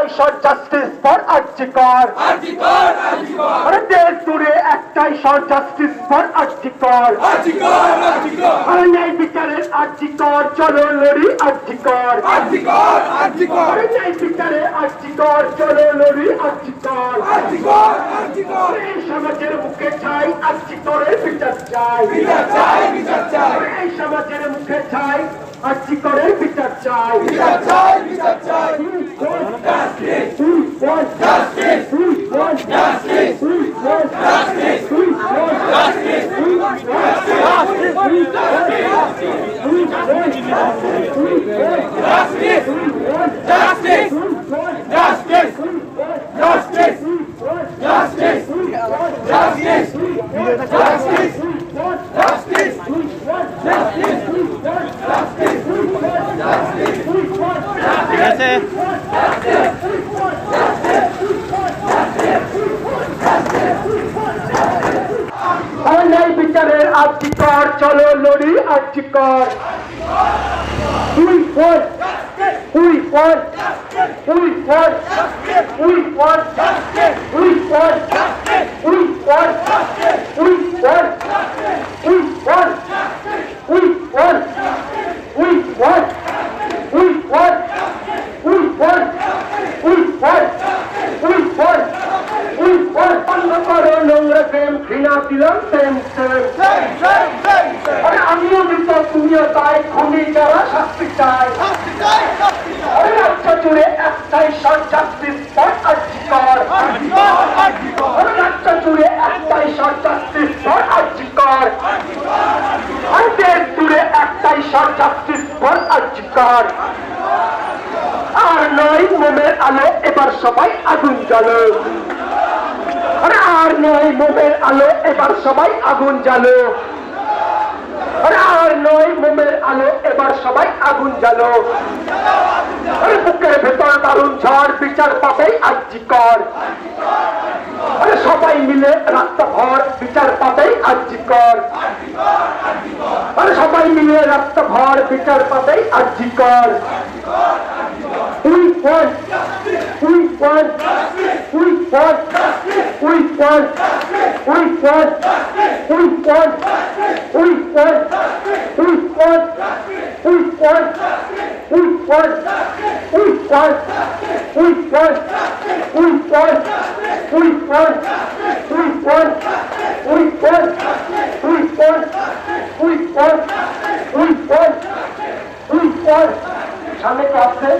একটাই short justice for RG Kar RG Kar RG Kar আরে দেশ জুড়ে একটাই short justice for RG Kar RG Kar RG Kar আরে ন্যায় বিচারের আর্জিকর চলো লড়ি আর্জিকর আরে ন্যায় বিচারে আর্জিকর চলো লড়ি আর্জিকর এই সমাজের মুখে চাই আর্জিকরের বিচার বিচার চাই বিচার চাই। এই সমাজের মুখে চাই আর্জিকরের বিচার চাই। বিচার চাই বিচার চাই। Justice? অন্যায় বিচারের আর্থিকর চলো lorry RG Kar we four we four we four we four দিলাম সেম সেম আরে আমিও মৃত তুমিও তাই খুনি যারা শাস্তি চাই আরে রাজ্য জুড়ে একটাই সব চাকরি পর আজিকর আরে রাজ্য জুড়ে একটাই সব চাকরি পর আজিকর আরে দেশ জুড়ে একটাই সব চাকরি পর আজিকর আর নয় মোমের আলো এবার সবাই আগুন জ্বালো। আরে নয়, মোমের আলো, এবার সবাই আগুন জ্বালো। আর নয়, মোমের আলো, এবার সবাই আগুন আরে বুকের ভেতর দারুণ ঝড়, বিচার পাবেই আর্জি কর আরে সবাই মিলে রাস্তা ভর বিচার পাবেই আর্জি কর আরে সবাই মিলে রাস্তা ভর বিচার পাবেই RG Kar we want we want we want we want we want we want we want we want we want we want we want we want we want we want we want we want we want we want we want we want সামনে কে আসছে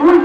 we